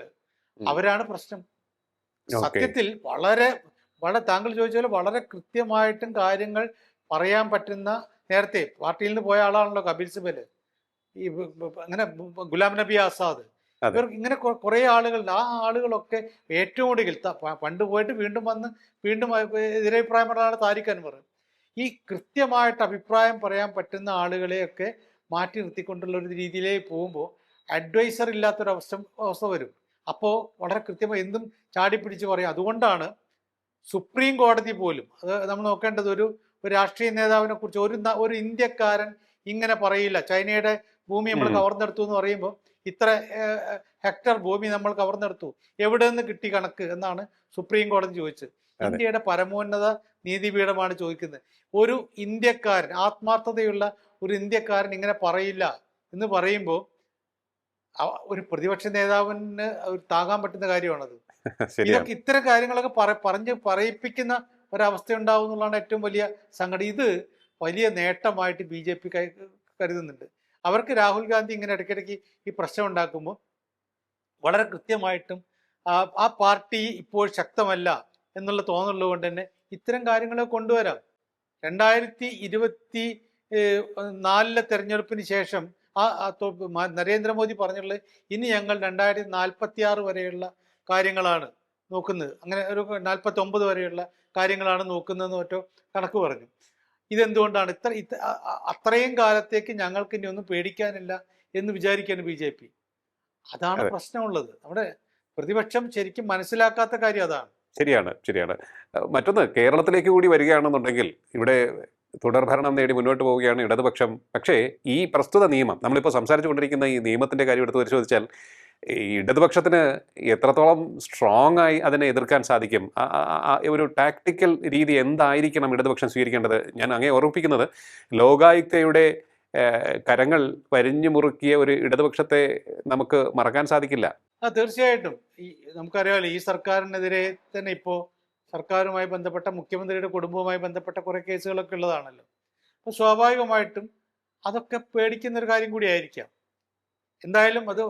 അവരാണ് പ്രശ്നം. സത്യത്തിൽ വളരെ വളരെ താങ്കൾ ചോദിച്ചാൽ വളരെ കൃത്യമായിട്ടും കാര്യങ്ങൾ പറയാൻ പറ്റുന്ന നേരത്തെ പാർട്ടിയിൽ നിന്ന് പോയ ആളാണല്ലോ കപിൽ സിബൽ. ഈ അങ്ങനെ ഗുലാം നബി ആസാദ്. അതെ. ഇവർ ഇങ്ങനെ കുറെ ആളുകൾ ആ ആളുകളൊക്കെ ഏറ്റവും കൂടുതൽ പണ്ട് പോയിട്ട് വീണ്ടും വന്ന് വീണ്ടും അ- എതിരഭിപ്രായം പറഞ്ഞ ആളാണ് താരിഖ് അൻവർ. ഈ കൃത്യമായിട്ട് അഭിപ്രായം പറയാൻ പറ്റുന്ന ആളുകളെയൊക്കെ മാറ്റി നിർത്തിക്കൊണ്ടുള്ള ഒരു രീതിയിലേക്ക് പോകുമ്പോൾ അഡ്വൈസർ ഇല്ലാത്തൊരവസ്ഥ അവസ്ഥ വരും. അപ്പോൾ വളരെ കൃത്യമായി എന്തും ചാടി പിടിച്ച് പറയും. അതുകൊണ്ടാണ് സുപ്രീം കോടതി പോലും അത് നമ്മൾ നോക്കേണ്ടത് ഒരു ഒരു രാഷ്ട്രീയ നേതാവിനെ കുറിച്ച് ഒരു ഒരു ഇന്ത്യക്കാരൻ ഇങ്ങനെ പറയില്ല. ചൈനയുടെ ഭൂമി നമ്മൾ കവർന്നെടുത്തു എന്ന് പറയുമ്പോൾ ഇത്ര ഹെക്ടർ ഭൂമി നമ്മൾ കവർന്നെടുത്തു. എവിടെ നിന്ന് കിട്ടി കണക്ക് എന്നാണ് സുപ്രീം കോടതി ചോദിച്ചത്. ഇന്ത്യയുടെ പരമോന്നത നീതിപീഠമാണ് ചോദിക്കുന്നത്. ഒരു ഇന്ത്യക്കാരൻ ആത്മാർത്ഥതയുള്ള ഒരു ഇന്ത്യക്കാരൻ ഇങ്ങനെ പറയില്ല എന്ന് പറയുമ്പോൾ ഒരു പ്രതിപക്ഷ നേതാവിന് താങ്ങാൻ പറ്റുന്ന കാര്യമാണത്. ഇതൊക്കെ ഇത്തരം കാര്യങ്ങളൊക്കെ പറ പറഞ്ഞ് പറയിപ്പിക്കുന്ന ഒരവസ്ഥ ഉണ്ടാവും എന്നുള്ളതാണ് ഏറ്റവും വലിയ സംഘടന ഇത് വലിയ നേട്ടമായിട്ട് ബി ജെ പി കരുതുന്നുണ്ട്. അവർക്ക് രാഹുൽ ഗാന്ധി ഇങ്ങനെ ഇടയ്ക്കിടയ്ക്ക് ഈ പ്രശ്നം ഉണ്ടാക്കുമ്പോൾ വളരെ കൃത്യമായിട്ടും ആ പാർട്ടി ഇപ്പോൾ ശക്തമല്ല എന്നുള്ള തോന്നലുള്ളത് കൊണ്ട് തന്നെ ഇത്തരം കാര്യങ്ങളെ കൊണ്ടുവരാം. രണ്ടായിരത്തി ഇരുപത്തി നാലിലെ തെരഞ്ഞെടുപ്പിന് ശേഷം ആ നരേന്ദ്രമോദി പറഞ്ഞിട്ടുള്ളത് ഇനി ഞങ്ങൾ രണ്ടായിരത്തി നാൽപ്പത്തി ആറ് വരെയുള്ള കാര്യങ്ങളാണ് നോക്കുന്നത്. അങ്ങനെ ഒരു നാൽപ്പത്തി ഒമ്പത് വരെയുള്ള കാര്യങ്ങളാണ് നോക്കുന്നതെന്ന് മറ്റോ കണക്ക് പറഞ്ഞു. ഇതെന്തുകൊണ്ടാണ്? ഇത്ര അത്രയും കാലത്തേക്ക് ഞങ്ങൾക്ക് ഇനി ഒന്നും പേടിക്കാനില്ല എന്ന് വിചാരിക്കുകയാണ് ബി ജെ പി. അതാണ് പ്രശ്നമുള്ളത്. നമ്മുടെ പ്രതിപക്ഷം ശരിക്കും മനസ്സിലാക്കാത്ത കാര്യം അതാണ്. ശരിയാണ് ശരിയാണ്. മറ്റൊന്ന് കേരളത്തിലേക്ക് കൂടി വരികയാണെന്നുണ്ടെങ്കിൽ ഇവിടെ തുടർഭരണം നേടി മുന്നോട്ട് പോവുകയാണ് ഇടതുപക്ഷം. പക്ഷേ ഈ പ്രസ്തുത നിയമം നമ്മളിപ്പോൾ സംസാരിച്ചുകൊണ്ടിരിക്കുന്ന ഈ നിയമത്തിന്റെ കാര്യം എടുത്ത് പരിശോധിച്ചാൽ ഇടതുപക്ഷത്തിന് എത്രത്തോളം സ്ട്രോങ് ആയി അതിനെ എതിർക്കാൻ സാധിക്കും? ഒരു ടാക്ടിക്കൽ രീതി എന്തായിരിക്കണം ഇടതുപക്ഷം സ്വീകരിക്കേണ്ടത്? ഞാൻ അങ്ങനെ ഓർമ്മിപ്പിക്കുന്നത് ലോകായുക്തയുടെ കരങ്ങൾ വരിഞ്ഞു മുറുക്കിയ ഒരു ഇടതുപക്ഷത്തെ നമുക്ക് മറക്കാൻ സാധിക്കില്ല. ആ തീർച്ചയായിട്ടും. ഈ നമുക്കറിയാമല്ലോ ഈ സർക്കാരിനെതിരെ തന്നെ ഇപ്പോൾ സർക്കാരുമായി ബന്ധപ്പെട്ട മുഖ്യമന്ത്രിയുടെ കുടുംബവുമായി ബന്ധപ്പെട്ട കുറേ കേസുകളൊക്കെ ഉള്ളതാണല്ലോ. അപ്പോൾ സ്വാഭാവികമായിട്ടും അതൊക്കെ പേടിക്കുന്ന ഒരു കാര്യം കൂടിയായിരിക്കാം എന്തായാലും അത്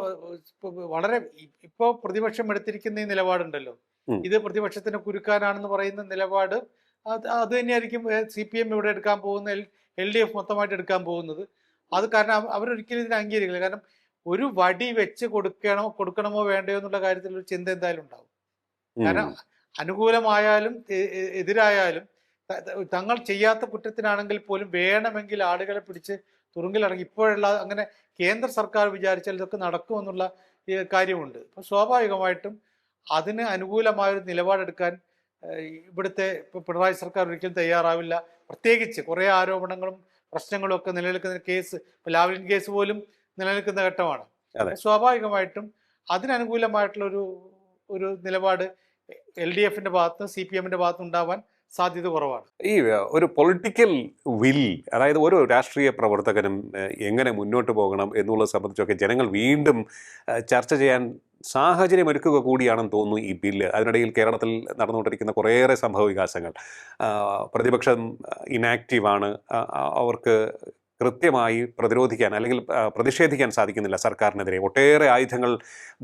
വളരെ ഇപ്പോൾ പ്രതിപക്ഷം എടുത്തിരിക്കുന്ന ഈ നിലപാടുണ്ടല്ലോ. ഇത് പ്രതിപക്ഷത്തിന് കുരുക്കാനാണെന്ന് പറയുന്ന നിലപാട് അത് അത് തന്നെയായിരിക്കും സി പി എം ഇവിടെ എടുക്കാൻ പോകുന്ന എൽ ഡി എഫ് മൊത്തമായിട്ട് എടുക്കാൻ പോകുന്നത്. അത് കാരണം അവ- അവരൊരിക്കലും ഇതിനെ അംഗീകരിക്കില്ല. കാരണം ഒരു വടി വെച്ച് കൊടുക്കണോ കൊടുക്കണമോ വേണ്ടയോ എന്നുള്ള കാര്യത്തിൽ ഒരു ചിന്ത എന്തായാലും ഉണ്ടാവും. കാരണം അനുകൂലമായാലും എതിരായാലും തങ്ങൾ ചെയ്യാത്ത കുറ്റത്തിനാണെങ്കിൽ പോലും വേണമെങ്കിൽ ആളുകളെ പിടിച്ച് തുറുങ്കിലടങ്ങി ഇപ്പോഴുള്ള അങ്ങനെ കേന്ദ്ര സർക്കാർ വിചാരിച്ചാൽ ഇതൊക്കെ നടക്കുമെന്നുള്ള കാര്യമുണ്ട്. അപ്പോൾ സ്വാഭാവികമായിട്ടും അതിന് അനുകൂലമായൊരു നിലപാടെടുക്കാൻ ഇവിടുത്തെ ഇപ്പോൾ പിണറായി സർക്കാർ ഒരിക്കലും തയ്യാറാവില്ല. പ്രത്യേകിച്ച് കുറേ ആരോപണങ്ങളും പ്രശ്നങ്ങളും ഒക്കെ നിലനിൽക്കുന്ന കേസ് ഇപ്പോൾ ലാവ്ലിൻ കേസ് പോലും നിലനിൽക്കുന്ന ഘട്ടമാണ്. സ്വാഭാവികമായിട്ടും അതിനനുകൂലമായിട്ടുള്ള ഒരു ഒരു നിലപാട് എൽ ഡി എഫിന്റെ ഭാഗത്ത് സി പി എമ്മിന്റെ ഭാഗത്ത് ഉണ്ടാവാൻ സാധ്യത കുറവാണ്. ഈ ഒരു പൊളിറ്റിക്കൽ വിൽ അതായത് ഒരു രാഷ്ട്രീയ പ്രവർത്തകനും എങ്ങനെ മുന്നോട്ട് പോകണം എന്നുള്ളത് സംബന്ധിച്ചൊക്കെ ജനങ്ങൾ വീണ്ടും ചർച്ച ചെയ്യാൻ സാഹചര്യം ഒരുക്കുക കൂടിയാണെന്ന് തോന്നുന്നു ഈ ബില്ല് അതിനിടയിൽ കേരളത്തിൽ നടന്നുകൊണ്ടിരിക്കുന്ന കുറേയേറെ സംഭവ വികാസങ്ങൾ. പ്രതിപക്ഷം ഇനാക്റ്റീവാണ് അവർക്ക് കൃത്യമായി പ്രതിരോധിക്കാൻ അല്ലെങ്കിൽ പ്രതിഷേധിക്കാൻ സാധിക്കുന്നില്ല സർക്കാരിനെതിരെ. ഒട്ടേറെ ആയുധങ്ങൾ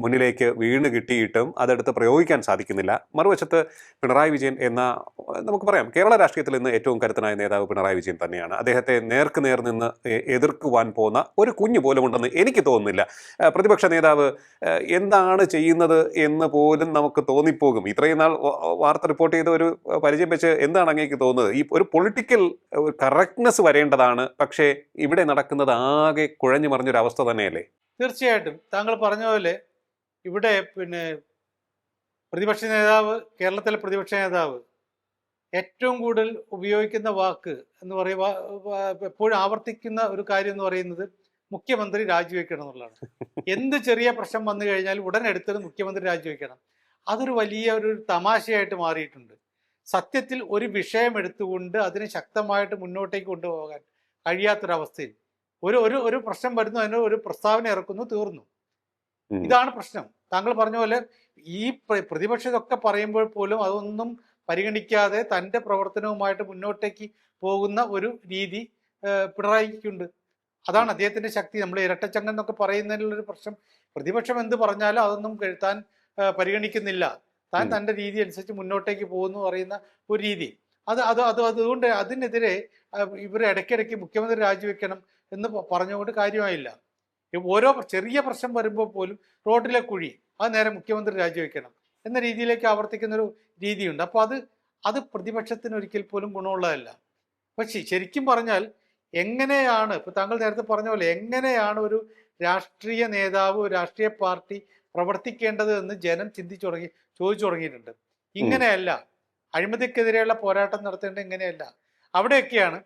മുന്നിലേക്ക് വീണ് കിട്ടിയിട്ടും അതെടുത്ത് പ്രയോഗിക്കാൻ സാധിക്കുന്നില്ല. മറുവശത്ത് പിണറായി വിജയൻ എന്ന നമുക്ക് പറയാം കേരള രാഷ്ട്രീയത്തിൽ ഇന്ന് ഏറ്റവും കരുത്തനായ നേതാവ് പിണറായി വിജയൻ തന്നെയാണ്. അദ്ദേഹത്തെ നേർക്ക് നേർ നിന്ന് എതിർക്കുവാൻ പോകുന്ന ഒരു കുഞ്ഞു പോലും ഉണ്ടെന്ന് എനിക്ക് തോന്നുന്നില്ല. പ്രതിപക്ഷ നേതാവ് എന്താണ് ചെയ്യുന്നത് എന്ന് പോലും നമുക്ക് തോന്നിപ്പോകും. ഇത്രയും നാൾ വാർത്ത റിപ്പോർട്ട് ചെയ്ത ഒരു പരിചയം വെച്ച് എന്താണ് അങ്ങേക്ക് തോന്നുന്നത്? ഈ ഒരു പൊളിറ്റിക്കൽ കറക്റ്റ്നെസ് വരേണ്ടതാണ്. പക്ഷേ ഇവിടെ നടക്കുന്നത് ആകെ കുഴഞ്ഞു മറിഞ്ഞൊരു അവസ്ഥ തന്നെയല്ലേ? തീർച്ചയായിട്ടും. താങ്കൾ പറഞ്ഞ പോലെ ഇവിടെ പിന്നെ പ്രതിപക്ഷ നേതാവ് കേരളത്തിലെ പ്രതിപക്ഷ നേതാവ് ഏറ്റവും കൂടുതൽ ഉപയോഗിക്കുന്ന വാക്ക് എന്ന് പറയുക എപ്പോഴും ആവർത്തിക്കുന്ന ഒരു കാര്യം എന്ന് പറയുന്നത് മുഖ്യമന്ത്രി രാജിവെക്കണം എന്നുള്ളതാണ്. എന്ത് ചെറിയ പ്രശ്നം വന്നു കഴിഞ്ഞാൽ ഉടൻ എടുത്തത് മുഖ്യമന്ത്രി രാജിവെക്കണം. അതൊരു വലിയ ഒരു തമാശയായിട്ട് മാറിയിട്ടുണ്ട്. സത്യത്തിൽ ഒരു വിഷയം എടുത്തുകൊണ്ട് അതിനെ ശക്തമായിട്ട് മുന്നോട്ടേക്ക് കൊണ്ടുപോകാൻ കഴിയാത്തൊരവസ്ഥയിൽ. ഒരു ഒരു ഒരു പ്രശ്നം വരുന്നു അതിന് ഒരു പ്രസ്താവന ഇറക്കുന്നു തീർന്നു. ഇതാണ് പ്രശ്നം. താങ്കൾ പറഞ്ഞ പോലെ ഈ പ്രതിപക്ഷ ഇതൊക്കെ പറയുമ്പോൾ പോലും അതൊന്നും പരിഗണിക്കാതെ തന്റെ പ്രവർത്തനവുമായിട്ട് മുന്നോട്ടേക്ക് പോകുന്ന ഒരു രീതി പിണറായിക്കുണ്ട്. അതാണ് അദ്ദേഹത്തിന്റെ ശക്തി. നമ്മൾ ഇരട്ടച്ചങ്ങൻ എന്നൊക്കെ പറയുന്നതിലുള്ളൊരു പ്രശ്നം. പ്രതിപക്ഷം എന്ത് പറഞ്ഞാലും അതൊന്നും താൻ പരിഗണിക്കുന്നില്ല. താൻ തന്റെ തന്റെ രീതി അനുസരിച്ച് മുന്നോട്ടേക്ക് പോകുന്നു പറയുന്ന ഒരു രീതി. അത് അത് അത് അതുകൊണ്ട് അതിനെതിരെ ഇവർ ഇടയ്ക്കിടയ്ക്ക് മുഖ്യമന്ത്രി രാജിവെക്കണം എന്ന് പറഞ്ഞുകൊണ്ട് കാര്യമായില്ല. ഓരോ ചെറിയ പ്രശ്നം വരുമ്പോൾ പോലും റോഡിലെ കുഴി അത് നേരെ മുഖ്യമന്ത്രി രാജിവെക്കണം എന്ന രീതിയിലേക്ക് ആവർത്തിക്കുന്ന ഒരു രീതിയുണ്ട്. അപ്പോൾ അത് അത് പ്രതിപക്ഷത്തിന് ഒരിക്കൽ പോലും ഗുണമുള്ളതല്ല. പക്ഷേ ശരിക്കും പറഞ്ഞാൽ എങ്ങനെയാണ് ഇപ്പൊ താങ്കൾ നേരത്തെ പറഞ്ഞ പോലെ എങ്ങനെയാണ് ഒരു രാഷ്ട്രീയ നേതാവ് രാഷ്ട്രീയ പാർട്ടി പ്രവർത്തിക്കേണ്ടത് എന്ന് ജനം ചിന്തിച്ചു തുടങ്ങി ചോദിച്ചു തുടങ്ങിയിട്ടുണ്ട് ഇങ്ങനെയല്ല അഴിമതിക്കെതിരെയുള്ള പോരാട്ടം നടത്തേണ്ടത് ഇങ്ങനെയല്ല. അവിടെയൊക്കെയാണ്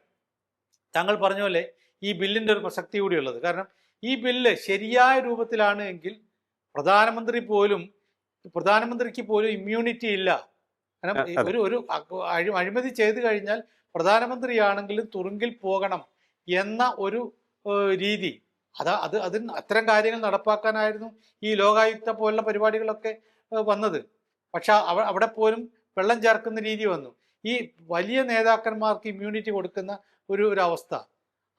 താങ്കൾ പറഞ്ഞ പോലെ ഈ ബില്ലിന്റെ ഒരു പ്രസക്തി കൂടിയുള്ളത് കാരണം ഈ ബില്ല് ശരിയായ രൂപത്തിലാണ് എങ്കിൽ പ്രധാനമന്ത്രി പോലും പ്രധാനമന്ത്രിക്ക് പോലും ഇമ്മ്യൂണിറ്റി ഇല്ല. കാരണം ഒരു ഒരു അഴി- അഴിമതി ചെയ്തു കഴിഞ്ഞാൽ പ്രധാനമന്ത്രിയാണെങ്കിലും തുറുങ്കിൽ പോകണം എന്ന ഒരു രീതി. അതാ അത് അതിന് അത്തരം കാര്യങ്ങൾ നടപ്പാക്കാനായിരുന്നു ഈ ലോകായുക്ത പോലുള്ള പരിപാടികളൊക്കെ വന്നത്. പക്ഷെ അവ- അവിടെ പോലും വെള്ളം ചേർക്കുന്ന രീതി വന്നു. ഈ വലിയ നേതാക്കന്മാർക്ക് ഇമ്മ്യൂണിറ്റി കൊടുക്കുന്ന ഒരു ഒരു അവസ്ഥ.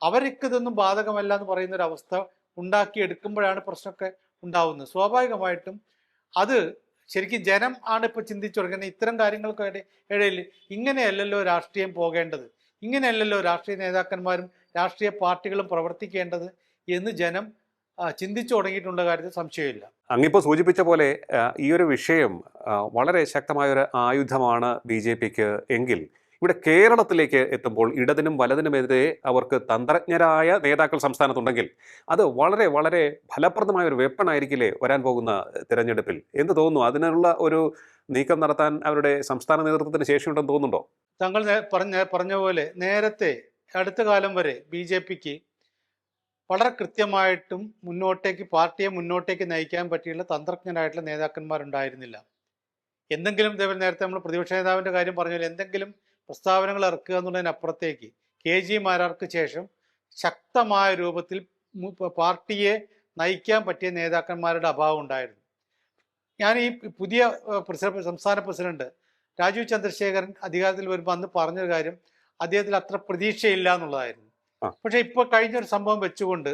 അവർക്ക് ഇതൊന്നും ബാധകമല്ല എന്ന് പറയുന്ന ഒരു അവസ്ഥ ഉണ്ടാക്കിയെടുക്കുമ്പോഴാണ് പ്രശ്നമൊക്കെ ഉണ്ടാവുന്നത്. സ്വാഭാവികമായിട്ടും അത് ശരിക്കും ജനം ആണ് ഇപ്പോൾ ചിന്തിച്ചു തുടങ്ങുന്നത് ഇത്തരം കാര്യങ്ങൾക്ക് ഇട- ഇടയിൽ ഇങ്ങനെയല്ലല്ലോ രാഷ്ട്രീയം പോകേണ്ടത്. ഇങ്ങനെയല്ലല്ലോ രാഷ്ട്രീയ നേതാക്കന്മാരും രാഷ്ട്രീയ പാർട്ടികളും പ്രവർത്തിക്കേണ്ടത് എന്ന് ജനം ചിന്തിച്ചു തുടങ്ങിയിട്ടുള്ള കാര്യത്തിൽ സംശയമില്ല. അങ്ങിപ്പോ സൂചിപ്പിച്ച പോലെ ഈ ഒരു വിഷയം വളരെ ശക്തമായ ഒരു ആയുധമാണ് ബി ജെ പിക്ക് എങ്കിൽ ഇവിടെ കേരളത്തിലേക്ക് എത്തുമ്പോൾ ഇടതിനും വലതിനുമെതിരെ അവർക്ക് തന്ത്രജ്ഞരായ നേതാക്കൾ സംസ്ഥാനത്തുണ്ടെങ്കിൽ അത് വളരെ വളരെ ഫലപ്രദമായ ഒരു വെപ്പൺ ആയിരിക്കില്ലേ വരാൻ പോകുന്ന തിരഞ്ഞെടുപ്പിൽ? എന്ന് തോന്നുന്നു? അതിനുള്ള ഒരു നീക്കം നടത്താൻ അവരുടെ സംസ്ഥാന നേതൃത്വത്തിന് ശേഷിയുണ്ടെന്ന് തോന്നുന്നുണ്ടോ? താങ്കൾ പറഞ്ഞ പറഞ്ഞ പോലെ നേരത്തെ അടുത്ത കാലം വരെ ബി ജെ പിക്ക് വളരെ കൃത്യമായിട്ടും മുന്നോട്ടേക്ക് പാർട്ടിയെ മുന്നോട്ടേക്ക് നയിക്കാൻ പറ്റിയുള്ള തന്ത്രജ്ഞരായിട്ടുള്ള നേതാക്കന്മാരുണ്ടായിരുന്നില്ല. എന്തെങ്കിലും ഇതേപോലെ നേരത്തെ നമ്മൾ പ്രതിപക്ഷ നേതാവിന്റെ കാര്യം പറഞ്ഞാൽ എന്തെങ്കിലും പ്രസ്താവനകൾ ഇറക്കുക എന്നുള്ളതിനപ്പുറത്തേക്ക് കെ. ജി. മാരാർക്ക് ശേഷം ശക്തമായ രൂപത്തിൽ പാർട്ടിയെ നയിക്കാൻ പറ്റിയ നേതാക്കന്മാരുടെ അഭാവം ഉണ്ടായിരുന്നു. ഞാൻ ഈ പുതിയ സംസ്ഥാന പ്രസിഡന്റ് രാജീവ് ചന്ദ്രശേഖരൻ അധികാരത്തിൽ വരുമ്പോൾ അന്ന് പറഞ്ഞൊരു കാര്യം അദ്ദേഹത്തിൽ അത്ര പ്രതീക്ഷയില്ല എന്നുള്ളതായിരുന്നു. പക്ഷെ ഇപ്പോൾ കഴിഞ്ഞൊരു സംഭവം വെച്ചുകൊണ്ട്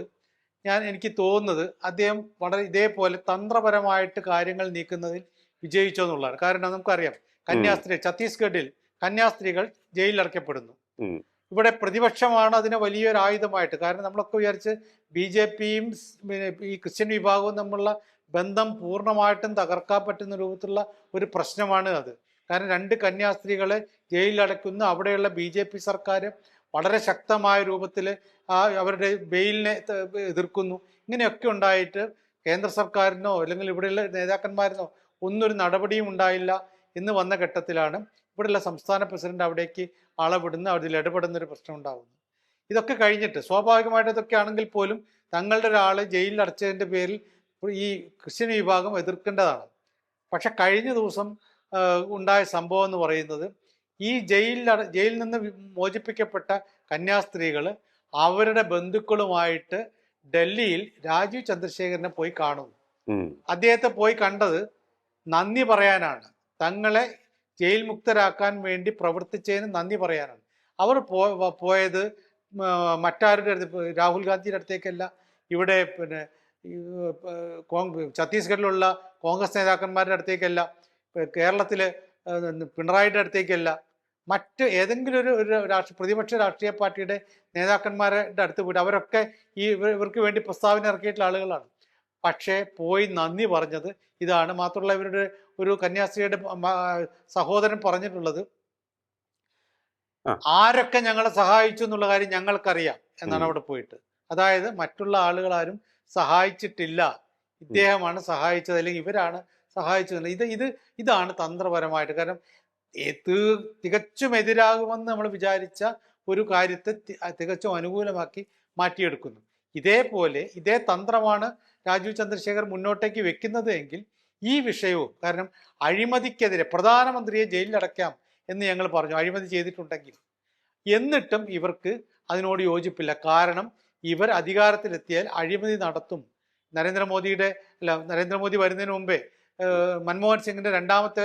ഞാൻ എനിക്ക് തോന്നുന്നത് അദ്ദേഹം വളരെ ഇതേപോലെ തന്ത്രപരമായിട്ട് കാര്യങ്ങൾ നീക്കുന്നതിൽ വിജയിച്ചോ എന്നുള്ളതാണ്. കാരണം നമുക്കറിയാം കന്യാസ്ത്രീ ഛത്തീസ്ഗഡിൽ കന്യാസ്ത്രീകൾ ജയിലിലടക്കപ്പെടുന്നു. ഇവിടെ പ്രതിപക്ഷമാണ് അതിനെ വലിയൊരു ആയുധമായിട്ട്. കാരണം നമ്മളൊക്കെ വിചാരിച്ച് ബി ജെ പിയും ഈ ക്രിസ്ത്യൻ വിഭാഗവും തമ്മിലുള്ള ബന്ധം പൂർണമായിട്ടും തകർക്കാൻ പറ്റുന്ന രൂപത്തിലുള്ള ഒരു പ്രശ്നമാണ് അത് കാരണം രണ്ട് കന്യാസ്ത്രീകളെ ജയിലിലടയ്ക്കുന്നു അവിടെയുള്ള ബി ജെ പി സർക്കാർ വളരെ ശക്തമായ രൂപത്തിൽ അവരുടെ ബെയിലിനെ എതിർക്കുന്നു. ഇങ്ങനെയൊക്കെ ഉണ്ടായിട്ട് കേന്ദ്ര സർക്കാരിനോ അല്ലെങ്കിൽ ഇവിടെയുള്ള നേതാക്കന്മാരിനോ ഒന്നൊരു നടപടിയും ഉണ്ടായില്ല എന്ന് വന്ന ഘട്ടത്തിലാണ് ഇവിടെയുള്ള സംസ്ഥാന പ്രസിഡന്റ് അവിടേക്ക് ആളെ വിടുന്ന അതിൽ ഇടപെടുന്ന ഒരു പ്രശ്നം ഉണ്ടാകുന്നു ഇതൊക്കെ കഴിഞ്ഞിട്ട് സ്വാഭാവികമായിട്ട് ഇതൊക്കെ ആണെങ്കിൽ പോലും തങ്ങളുടെ ഒരാൾ ജയിലിൽ അടച്ചതിന്റെ പേരിൽ ഈ ക്രിസ്ത്യൻ വിഭാഗം എതിർക്കേണ്ടതാണ്. പക്ഷെ കഴിഞ്ഞ ദിവസം ഉണ്ടായ സംഭവം എന്ന് പറയുന്നത് ഈ ജയിലിൽ ജയിലിൽ നിന്ന് മോചിപ്പിക്കപ്പെട്ട കന്യാസ്ത്രീകൾ അവരുടെ ബന്ധുക്കളുമായിട്ട് ഡൽഹിയിൽ രാജീവ് ചന്ദ്രശേഖരനെ പോയി കാണുന്നു. അദ്ദേഹത്തെ പോയി കണ്ടത് നന്ദി പറയാനാണ്. തങ്ങളെ ജയിൽ മുക്തരാക്കാൻ വേണ്ടി പ്രവർത്തിച്ചതിന് നന്ദി പറയാനാണ്. അവർ പോയത് മറ്റാരുടെ അടുത്ത് രാഹുൽ ഗാന്ധിയുടെ അടുത്തേക്കല്ല. ഇവിടെ പിന്നെ ഛത്തീസ്ഗഡിലുള്ള കോൺഗ്രസ് നേതാക്കന്മാരുടെ അടുത്തേക്കല്ല. കേരളത്തിലെ പിണറായിയുടെ അടുത്തേക്കല്ല. മറ്റ് ഏതെങ്കിലും ഒരു ഒരു രാഷ്ട്രീയ പ്രതിപക്ഷ രാഷ്ട്രീയ പാർട്ടിയുടെ നേതാക്കന്മാരുടെ അടുത്ത് പോയിട്ട് അവരൊക്കെ ഈ ഇവർക്ക് വേണ്ടി പ്രസ്താവന ഇറക്കിയിട്ടുള്ള ആളുകളാണ്. പക്ഷേ പോയി നന്ദി പറഞ്ഞത് ഇതാണ്. മാത്രമല്ല ഇവരുടെ ഒരു കന്യാസ്ത്രീയുടെ സഹോദരൻ പറഞ്ഞിട്ടുള്ളത് ആരൊക്കെ ഞങ്ങളെ സഹായിച്ചു എന്നുള്ള കാര്യം ഞങ്ങൾക്കറിയാം എന്നാണ് അവിടെ പോയിട്ട്. അതായത് മറ്റുള്ള ആളുകളാരും സഹായിച്ചിട്ടില്ല. ഇദ്ദേഹമാണ് സഹായിച്ചത് അല്ലെങ്കിൽ ഇവരാണ് സഹായിച്ചത്. ഇത് ഇത് ഇതാണ് തന്ത്രപരമായിട്ട്. കാരണം തികച്ചും എതിരാകുമെന്ന് നമ്മൾ വിചാരിച്ച ഒരു കാര്യത്തെ തികച്ചും അനുകൂലമാക്കി മാറ്റിയെടുക്കുന്നു. ഇതേപോലെ ഇതേ തന്ത്രമാണ് രാജീവ് ചന്ദ്രശേഖർ മുന്നോട്ടേക്ക് വെക്കുന്നത് എങ്കിൽ ഈ വിഷയവും കാരണം അഴിമതിക്കെതിരെ പ്രധാനമന്ത്രിയെ ജയിലിലടക്കാം എന്ന് ഞങ്ങൾ പറഞ്ഞു അഴിമതി ചെയ്തിട്ടുണ്ടെങ്കിൽ. എന്നിട്ടും ഇവർക്ക് അതിനോട് യോജിപ്പില്ല. കാരണം ഇവർ അധികാരത്തിലെത്തിയാൽ അഴിമതി നടത്തും. നരേന്ദ്രമോദിയുടെ അല്ല നരേന്ദ്രമോദി വരുന്നതിന് മുമ്പേ മൻമോഹൻ സിംഗിന്റെ രണ്ടാമത്തെ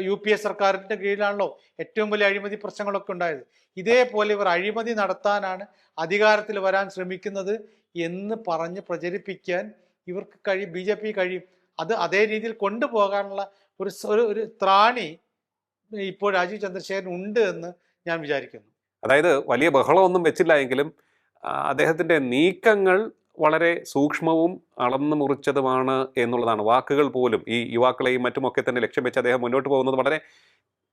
യു പി എ സർക്കാരിന്റെ കീഴിലാണല്ലോ ഏറ്റവും വലിയ അഴിമതി പ്രശ്നങ്ങളൊക്കെ ഉണ്ടായത്. ഇതേപോലെ ഇവർ അഴിമതി നടത്താനാണ് അധികാരത്തിൽ വരാൻ ശ്രമിക്കുന്നത് എന്ന് പറഞ്ഞ് പ്രചരിപ്പിക്കാൻ ഇവർക്ക് കഴിയും ബി ജെ പി കഴിയും. അത് അതേ രീതിയിൽ കൊണ്ടുപോകാനുള്ള ഒരു ഒരു ത്രാണി ഇപ്പോൾ രാജീവ് ചന്ദ്രശേഖരൻ ഉണ്ട് എന്ന് ഞാൻ വിചാരിക്കുന്നു. അതായത് വലിയ ബഹളമൊന്നും വെച്ചില്ല എങ്കിലും അദ്ദേഹത്തിന്റെ നീക്കങ്ങൾ വളരെ സൂക്ഷ്മവും അളന്നു മുറിച്ചതുമാണ് എന്നുള്ളതാണ്. വാക്കുകൾ പോലും ഈ യുവാക്കളെയും മറ്റുമൊക്കെ തന്നെ ലക്ഷ്യം വെച്ച് അദ്ദേഹം മുന്നോട്ട് പോകുന്നത് വളരെ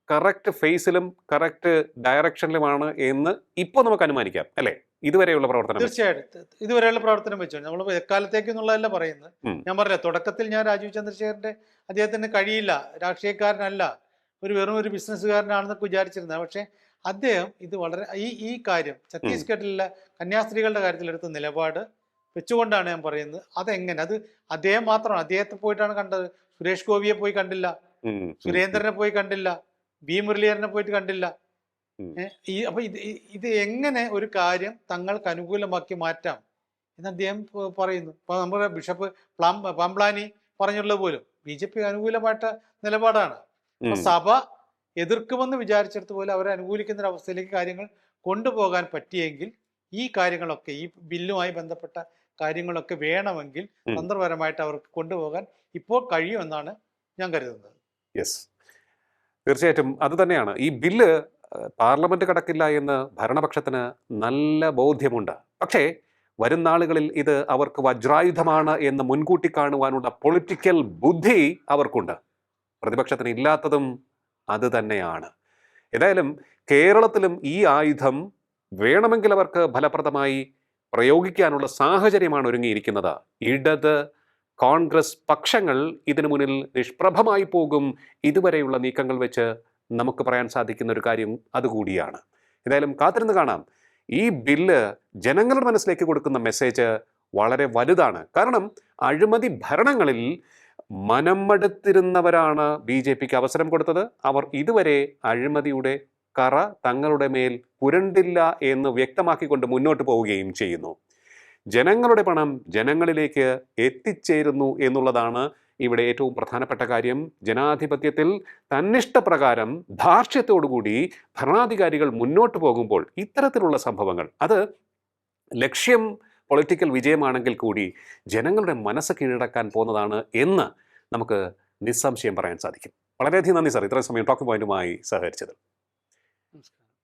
കറക്റ്റ് ഫേസിലും കറക്റ്റ് ഡയറക്ഷനിലുമാണ് എന്ന് ഇപ്പോൾ നമുക്ക് അനുമാനിക്കാം അല്ലേ? ഇതുവരെയുള്ള പ്രവർത്തനം. തീർച്ചയായിട്ടും. ഇതുവരെയുള്ള പ്രവർത്തനം വെച്ചു? നമ്മൾ എക്കാലത്തേക്ക് എന്നുള്ളതല്ല പറയുന്നത് ഞാൻ പറഞ്ഞില്ല തുടക്കത്തിൽ ഞാൻ രാജീവ് ചന്ദ്രശേഖരന്റെ അദ്ദേഹത്തിന് കഴിയില്ല രാഷ്ട്രീയക്കാരനല്ല ഒരു വെറും ഒരു ബിസിനസ്സുകാരനാണെന്നൊക്കെ വിചാരിച്ചിരുന്നത്. പക്ഷേ അദ്ദേഹം ഇത് വളരെ ഈ ഈ കാര്യം ഛത്തീസ്ഗഡിലെ കന്യാസ്ത്രീകളുടെ കാര്യത്തിലെടുത്ത നിലപാട് വെച്ചുകൊണ്ടാണ് ഞാൻ പറയുന്നത്. അതെങ്ങനെ? അത് അദ്ദേഹം മാത്രമാണ്. അദ്ദേഹത്തെ പോയിട്ടാണ് കണ്ടത്. സുരേഷ് ഗോപിയെ പോയി കണ്ടില്ല. സുരേന്ദ്രനെ പോയി കണ്ടില്ല. ബി മുരളീധരനെ പോയിട്ട് കണ്ടില്ല. ഈ അപ്പൊ ഇത് ഇത് എങ്ങനെ ഒരു കാര്യം തങ്ങൾക്ക് അനുകൂലമാക്കി മാറ്റാം? എന്ന് അദ്ദേഹം പറയുന്നു. ഇപ്പൊ നമ്മുടെ ബിഷപ്പ് പ്ലാം പാംപ്ലാനി പറഞ്ഞുള്ളത് പോലും ബി ജെ പി അനുകൂലമായിട്ട് നിലപാടാണ് സഭ എതിർക്കുമെന്ന് വിചാരിച്ചെടുത്ത പോലെ അവരെ അനുകൂലിക്കുന്ന ഒരു അവസ്ഥയിലേക്ക് കാര്യങ്ങൾ കൊണ്ടുപോകാൻ പറ്റിയെങ്കിൽ ഈ കാര്യങ്ങളൊക്കെ ഈ ബില്ലുമായി ബന്ധപ്പെട്ട കാര്യങ്ങളൊക്കെ വേണമെങ്കിൽ. തന്ത്രപരമായിട്ട് അവർക്ക് കൊണ്ടുപോകാൻ ഇപ്പോൾ കഴിയുമെന്നാണ് ഞാൻ കരുതുന്നത്. യെസ് തീർച്ചയായിട്ടും അത് തന്നെയാണ്. ഈ ബില്ല് പാർലമെന്റ് കടക്കില്ല എന്ന് ഭരണപക്ഷത്തിന് നല്ല ബോധ്യമുണ്ട്. പക്ഷേ വരും നാളുകളിൽ ഇത് അവർക്ക് വജ്രായുധമാണ് എന്ന് മുൻകൂട്ടി കാണുവാനുള്ള പൊളിറ്റിക്കൽ ബുദ്ധി അവർക്കുണ്ട്. പ്രതിപക്ഷത്തിന് ഇല്ലാത്തതും അത് തന്നെയാണ്. ഏതായാലും കേരളത്തിലും ഈ ആയുധം വേണമെങ്കിൽ അവർക്ക് ഫലപ്രദമായി പ്രയോഗിക്കാനുള്ള സാഹചര്യമാണ് ഒരുങ്ങിയിരിക്കുന്നത്. ഇടത് കോൺഗ്രസ് പക്ഷങ്ങൾ ഇതിനു മുന്നിൽ നിഷ്പ്രഭമായി പോകും. ഇതുവരെയുള്ള നീക്കങ്ങൾ വെച്ച് നമുക്ക് പറയാൻ സാധിക്കുന്ന ഒരു കാര്യം അതുകൂടിയാണ്. എന്തായാലും കാത്തിരുന്ന് കാണാം. ഈ ബില്ല് ജനങ്ങളുടെ മനസ്സിലേക്ക് കൊടുക്കുന്ന മെസ്സേജ് വളരെ വലുതാണ്. കാരണം അഴിമതി ഭരണങ്ങളിൽ മനമടുത്തിരുന്നവരാണ് ബി ജെ പിക്ക് അവസരം കൊടുത്തത്. അവർ ഇതുവരെ അഴിമതിയുടെ കറ തങ്ങളുടെ മേൽ പുരണ്ടില്ല എന്ന് വ്യക്തമാക്കിക്കൊണ്ട് മുന്നോട്ട് പോവുകയും ചെയ്യുന്നു. ജനങ്ങളുടെ പണം ജനങ്ങളിലേക്ക് എത്തിച്ചേരുന്നു എന്നുള്ളതാണ് ഇവിടെ ഏറ്റവും പ്രധാനപ്പെട്ട കാര്യം. ജനാധിപത്യത്തിൽ തന്നിഷ്ടപ്രകാരം ധാർഷ്ട്യത്തോടുകൂടി ഭരണാധികാരികൾ മുന്നോട്ട് പോകുമ്പോൾ ഇത്തരത്തിലുള്ള സംഭവങ്ങൾ അത് ലക്ഷ്യം പൊളിറ്റിക്കൽ വിജയമാണെങ്കിൽ കൂടി ജനങ്ങളുടെ മനസ്സ് കീഴടക്കാൻ പോകുന്നതാണ് എന്ന് നമുക്ക് നിസ്സംശയം പറയാൻ സാധിക്കും. വളരെയധികം നന്ദി സാർ. ഇത്രയും സമയം ടോക്കിംഗ് പോയിന്റുമായി സഹകരിച്ചത്